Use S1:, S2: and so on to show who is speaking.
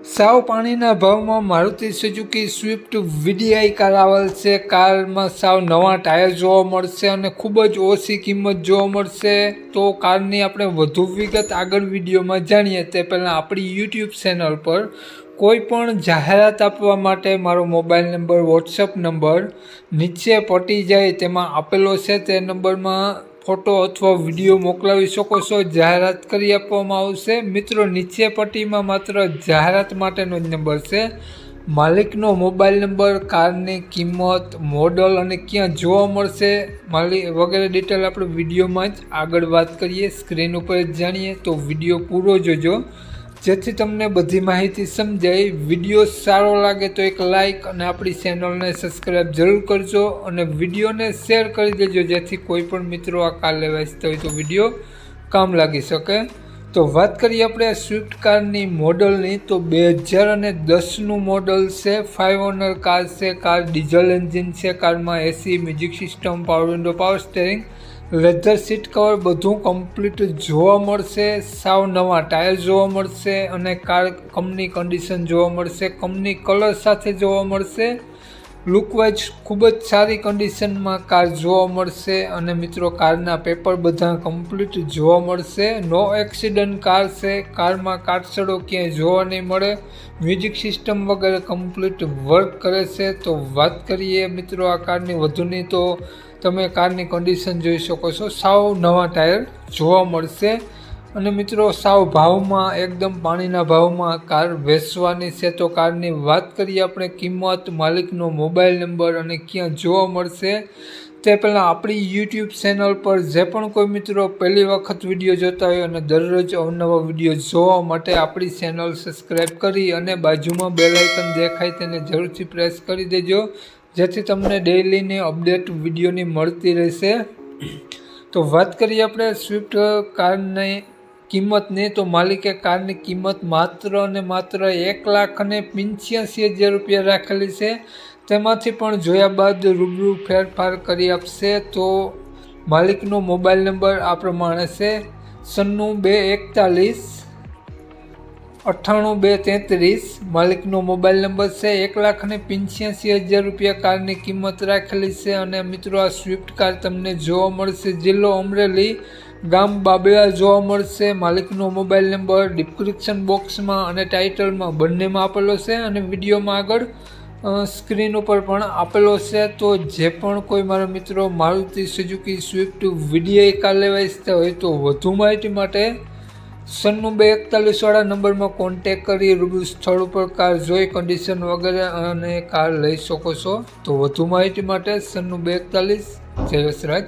S1: સાવ પાણીના ભાવમાં Maruti Suzuki Swift VDI car આવશે કારમાં સાવ નવા ટાયર જોવા મળશે અને ખૂબ જ ઓછી કિંમત જોવા મળશે. તો કારની આપણે વધુ વિગત આગળ વિડીયોમાં જાણીએ. તે પહેલાં આપણી યુટ્યુબ ચેનલ પર કોઈ પણ જાહેરાત આપવા માટે મારો મોબાઈલ નંબર, વોટ્સઅપ નંબર નીચે પટી જાય તેમાં આપેલો છે. તે નંબરમાં ફોટો અથવા વીડિયો મોકલાવી શકો છો. જાહેરાત કરી આપવામાં આવશે. મિત્રો, નીચે પટ્ટીમાં માત્ર જાહેરાત માટેનો જ નંબર છે. માલિકનો મોબાઈલ નંબર, કારની કિંમત, મોડલ અને ક્યાં જોવા મળશે માલિક વગેરે ડિટેલ આપણે વિડીયોમાં જ આગળ વાત કરીએ. સ્ક્રીન ઉપર જ જાણીએ તો વીડિયો પૂરો જોજો. જેથી તમને બધી માહિતી સમજાય. વીડિયો સારો લાગે તો એક લાઈક અને આપણી ચેનલને સબસ્ક્રાઈબ જરૂર કરજો અને વિડીયોને શેર કરી દેજો જેથી કોઈ પણ મિત્રો આ કાર લેવા ઈચ્છતા હોય તો વીડિયો કામ લાગી શકે. તો વાત કરીએ આપણે સ્વિફ્ટ કારની મોડલની, તો બે હજાર અને દસનું મોડલ છે ફાઇવ ઓનર કાર છે કાર ડીઝલ એન્જિન છે, કારમાં AC music system power window power steering leather seat cover બધું કમ્પ્લીટ જોવા મળશે, સાવ નવા ટાયર જોવા મળશે અને કાર કંપની કન્ડિશન જોવા મળશે કંપની કલર સાથે જોવા મળશે. લુકવાઇઝ ખૂબ જ સારી કન્ડિશનમાં કાર જોવા મળશે અને મિત્રો કારના પેપર બધા કમ્પ્લીટ જોવા મળશે. નો એક્સિડન્ટ કાર છે. કારમાં કાટસડો ક્યાંય જોવા નહીં મળે. મ્યુઝિક સિસ્ટમ વગેરે કમ્પ્લીટ વર્ક કરે છે. તો વાત કરીએ મિત્રો આ કારની વધુની તો તમે કારની કન્ડિશન જોઈ શકો છો. સાવ નવા ટાયર જોવા મળશે. અને મિત્રો, સાવ ભાવમાં, એકદમ પાણીના ભાવમાં કાર વેચવાની છે તો કારની વાત કરીએ આપણે, કિંમત, માલિકનો મોબાઈલ નંબર અને ક્યાં જોવા મળશે તે પહેલાં આપણી યુટ્યુબ ચેનલ પર જે પણ કોઈ મિત્રો પહેલી વખત વીડિયો જોતા હોય અને દરરોજ અવનવા વીડિયો જોવા માટે આપણી ચેનલ સબસ્ક્રાઈબ કરી અને બાજુમાં બેલાઇકન દેખાય તેને જરૂરથી પ્રેસ કરી દેજો, જેથી તમને ડેઇલીની અપડેટ વિડીયોની મળતી રહેશે. તો વાત કરીએ આપણે સ્વિફ્ટ કારની કિંમતની તો માલિકે કારની કિંમત માત્ર અને માત્ર એક લાખ અને પંચ્યાસી હજાર રૂપિયા રાખેલી છે. તેમાંથી પણ જોયા બાદ રૂબરૂ ફેરફાર કરી આપશે તો માલિકનો મોબાઈલ નંબર આ પ્રમાણે છે. સન્નું બે એકતાલીસ, અઠ્ઠાણું બે તેત્રીસ, માલિકનો મોબાઈલ નંબર છે એક લાખ અને પંચ્યાસી હજાર રૂપિયા કારની કિંમત રાખેલી છે. અને મિત્રો, આ સ્વિફ્ટ કાર તમને જોવા મળશે. જિલ્લો અમરેલી ગામ બાબેલા જોવા મળશે, માલિકનો મોબાઈલ નંબર ડિસ્ક્રિપ્શન બોક્સમાં અને ટાઇટલમાં બંનેમાં આપેલો છે અને વિડીયોમાં આગળ સ્ક્રીન ઉપર પણ આપેલો છે. તો જે પણ કોઈ મારા મિત્રો Maruti Suzuki, Swift, video car લેવા ઇચ્છતા હોય તો વધુ માહિતી માટે સન્નું બે એકતાલીસવાળા નંબરમાં કોન્ટેક કરી રૂબરૂ સ્થળ ઉપર કાર જોઈ કન્ડિશન વગેરે અને કાર લઈ શકો છો. તો વધુ માહિતી માટે સન્નું બે એકતાલીસ. જય વસરાજ